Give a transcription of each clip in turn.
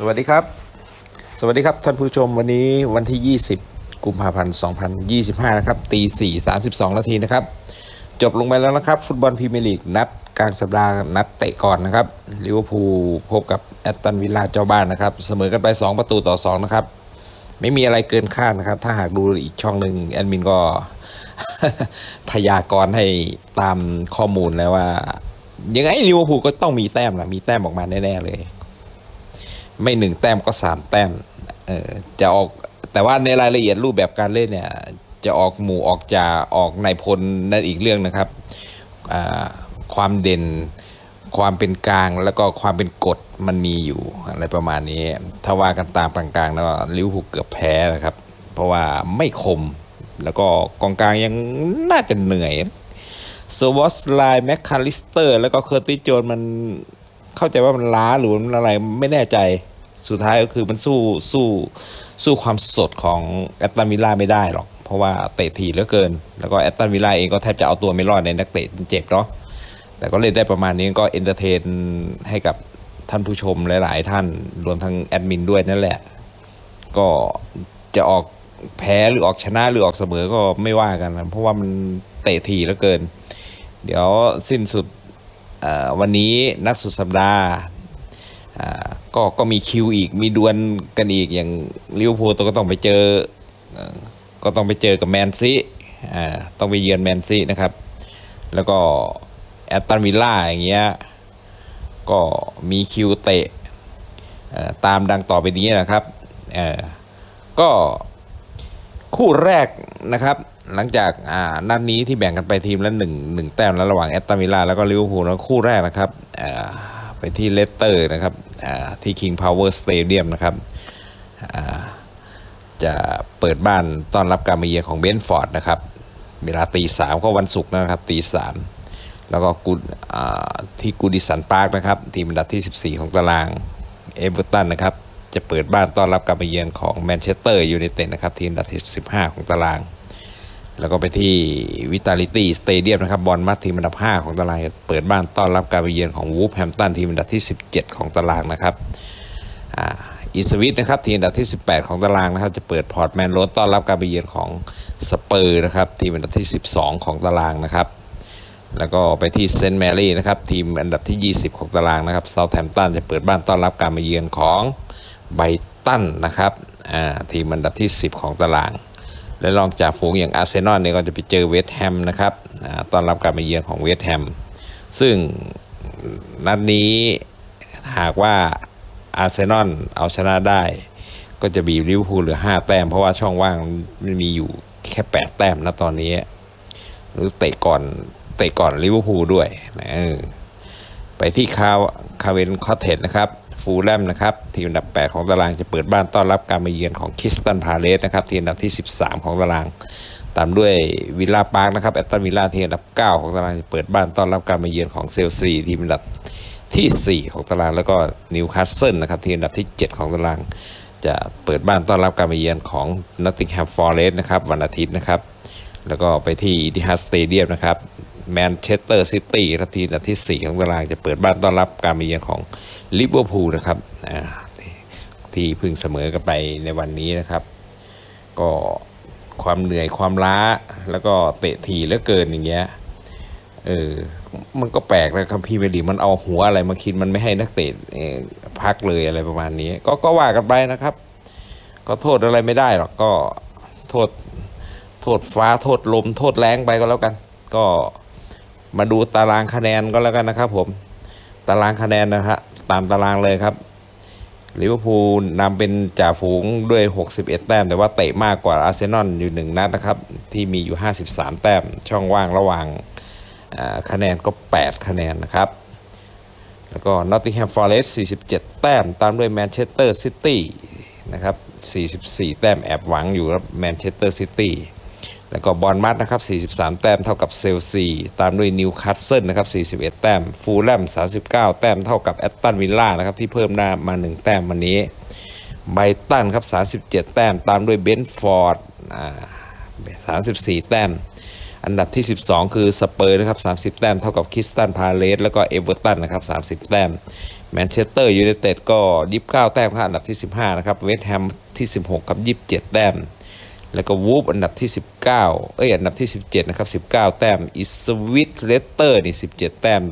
สวัสดีครับ สวัสดีครับท่านผู้ชมวันนี้วันที่ 20 กุมภาพันธ์2025 นะครับตี4 32นาทีนะครับ จบลงไปแล้วนะครับ ฟุตบอลพรีเมียร์ลีกนัดกลางสัปดาห์นัดเตะก่อนนะครับลิเวอร์พูลพบกับแอตตันวิลล่าเจ้าบ้านนะครับ เสมอกันไป 2 ประตูต่อ 2 นะครับ ไม่มีอะไรเกินคาดนะครับ ถ้าหากดูอีกช่องหนึ่งแอดมินก็พยากรณ์ให้ตามข้อมูลแล้วว่ายังไงลิเวอร์พูลก็ต้องมีแต้มนะมีแต้มออกมาแน่ๆเลย ไม่หนึ่งแต้มก็สามแต้มเออจะออกแต่ว่าในรายละเอียดรูปแบบการเล่นเนี่ยจะออกหมู่ออกจะออกในพลนั่นอีกเรื่องนะครับความเด่นความเป็นกลางแล้วก็ความเป็นกฎมันมีอยู่อะไรประมาณนี้ ถ้าว่ากันตามกลางๆแล้วลิวอร์พูเกือบแพ้นะครับ เพราะว่าไม่คมแล้วก็กองกลางยังน่าจะเหนื่อยโซวอสไลน์แมคคาลิสเตอร์ แล้วก็เคอร์ติโจนมันเข้าใจว่ามันล้าหรือมันอะไรไม่แน่ใจ สุดท้ายก็คือมันสู้สู้สู้ความสดของแอตตันวิลล่าไม่ได้หรอก เพราะว่าเตะทีเหลือเกิน แล้วก็แอตตันวิลล่าเองก็แทบจะเอาตัวไม่รอดในนักเตะเจ็บเนาะแต่ก็เล่นได้ประมาณนี้ก็เอนเตอร์เทนให้กับท่านผู้ชมหลาย ๆ ท่านรวมทั้งแอดมินด้วยนั่นแหละ ก็จะออกแพ้หรือออกชนะหรือออกเสมอก็ไม่ว่ากัน เพราะว่ามันเตะทีเหลือเกิน เดี๋ยวสิ้นสุดวันนี้นัดสุดสัปดาห์อ่า ก็ก็มีคิวอีกมีดวลกันอีกอย่างลิเวอร์พูลก็ต้องไปเจอก็ต้องไปเจอกับแมนซีอ่าต้องไปเยือนแมนซีนะครับ แล้วก็แอตตันวิลล่าอย่างเงี้ยก็มีคิวเตะตามดังต่อไปนี้นะครับก็คู่แรกนะครับ หลังจากนัดนี้ที่แบ่งกันไปทีมละหนึ่งหนึ่งแต้มแล้วระหว่างแอตตันวิลล่าแล้วก็ลิเวอร์พูลแล้วคู่แรกนะครับ ไปที่เลสเตอร์นะครับอ่าที่ King Power Stadium นะครับจะเปิดบ้านต้อนรับการมาเยือนของเบนฟอร์ดนะครับ เวลาตีสามก็วันศุกร์นะครับตีสามแล้วก็กูที่กูดิสันพาร์คนะครับ ทีมอันดับที่ 14 ของตารางเอเวอร์ตันนะครับ จะเปิดบ้านต้อนรับการมาเยือนของแมนเชสเตอร์ยูไนเต็ดนะครับ ทีมอันดับที่ 15 ของตาราง แล้วก็ไปที่วิตาลิตี้สเตเดียมนะครับบอลมัดทีมอันดับ 5 ของตารางเปิดบ้านต้อนรับการมาเยือนของวูฟแฮมตันทีมอันดับที่ 17 ของตารางนะครับอีสวิตนะครับทีมอันดับที่ 18 ของตารางนะครับจะเปิดพอร์ตแมนโรสต้อนรับการมาเยือนของสเปอร์นะครับทีมอันดับที่ 12 ของตารางนะครับแล้วก็ไปที่เซนต์แมรี่นะครับทีมอันดับที่ 20 ของตารางนะครับเซาแ h ม p ตันจะเปิดบ้านต้อนรับการมาเยือนของไบตันนะครับทีมอันดับที่ 10 ของตาราง และรองจากฝูงอย่างอาร์เซนอลเนี่ยก็จะไปเจอเวสต์แฮมนะครับตอนรับการมาเยือนของเวสต์แฮมซึ่งนัดนี้หากว่าอาร์เซนอลเอาชนะได้ ก็จะบีบลิเวอร์พูลเหลือ 5 แต้ม เพราะว่าช่องว่างมันมีอยู่แค่ 8 แต้มนะตอนนี้ หรือเตะก่อนเตะก่อนลิเวอร์พูลด้วยนะไปที่คาคาเวนคอเทนนะครับ ฟูลแลมนะครับทีมอันดับ 8 ของตารางจะเปิดบ้านต้อนรับการมาเยือนของคิสตันพาเลสนะครับทีมอันดับที่ 13 ของตาราง ตามด้วยวิลล่าพาร์คนะครับแอตตันวิลล่าทีมอันดับ 9 ของตารางจะเปิดบ้านต้อนรับการมาเยือนของเซลซีทีมอันดับที่ 4 ของตารางแล้วก็นิวคาสเซิลนะครับทีมอันดับที่ 7 ของตาราง จะเปิดบ้านต้อนรับการมาเยือนของนอตติงแฮมฟอร์เรสต์นะครับวันอาทิตย์นะครับแล้วก็ไปที่อิติฮัดสเตเดียมนะครับ แมนเชสเตอร์ซิตี้ทีนดับที่ 4 ของตารางจะเปิดบ้านต้อนรับการมาเยือนของลิเวอร์พูลนะครับที่พึ่งเสมอกันไปในวันนี้นะครับ ก็ความเหนื่อยความล้าแล้วก็เตะทีเหลือเกินอย่างเงี้ยเออมันก็แปลกนะครับพี่เมยร์ลีมันเอาหัวอะไรมาคิดมันไม่ให้นักเตะพักเลยอะไรประมาณนี้ ก็ก็ว่ากันไปนะครับ ก็โทษอะไรไม่ได้หรอกก็โทษโทษฟ้าโทษลมโทษแรงไปก็แล้วกัน ก็ มาดูตารางคะแนนก็แล้วกันนะครับผม ตารางคะแนนนะฮะตามตารางเลยครับลิเวอร์พูลนำเป็นจ่าฝูงด้วย 61 แต้ม แต่ว่าเตะมากกว่าอาร์เซนอลอยู่หนึ่งนัดนะครับ ที่มีอยู่ 53 แต้ม ช่องว่างระหว่างคะแนนก็ 8 คะแนนนะครับ แล้วก็นอตติงแฮมฟอร์เรสต์47 แต้ม ตามด้วยแมนเชสเตอร์ซิตี้นะครับ 44 แต้มแอบหวังอยู่ครับแมนเชสเตอร์ซิตี้ แล้วก็บอลมัดนะครับ 43 แต้มเท่ากับเซลซีตามด้วยนิวคาสเซิลนะครับ 41 แต้ม ฟูลแลม 39 แต้มเท่ากับแอตตันวิลล่านะครับที่เพิ่มหน้ามา 1 แต้มวันนี้ไบตันครับ 37 แต้ม ตามด้วยเบนฟอร์ด34 แต้ม อันดับที่ 12 คือสเปอร์นะครับ 30 แต้มเท่ากับคริสตันพาเลสแล้วก็เอเวอร์ตันนะครับ 30 แต้มแมนเชสเตอร์ยูไนเต็ดก็ 29 แต้มครับอันดับที่ 15 นะครับเวสต์แฮมที่ 16 กับ 27 แต้ม แล้วก็วูฟอันดับที่ 19 เอ้ยอันดับที่ 17 นะครับ 19 แต้มอิสวิตเลสเตอร์นี่ 17 แต้ม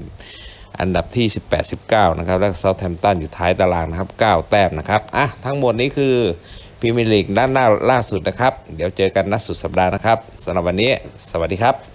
อันดับที่ 18 19 นะครับ แล้วก็เซาท์แฮมป์ตันอยู่ท้ายตารางนะครับ 9 แต้มนะครับ อะ ทั้งหมดนี้คือพรีเมียร์ลีกด้านหน้าล่าสุดนะครับ เดี๋ยวเจอกันนัดสุดสัปดาห์นะครับสำหรับวันนี้ สวัสดีครับ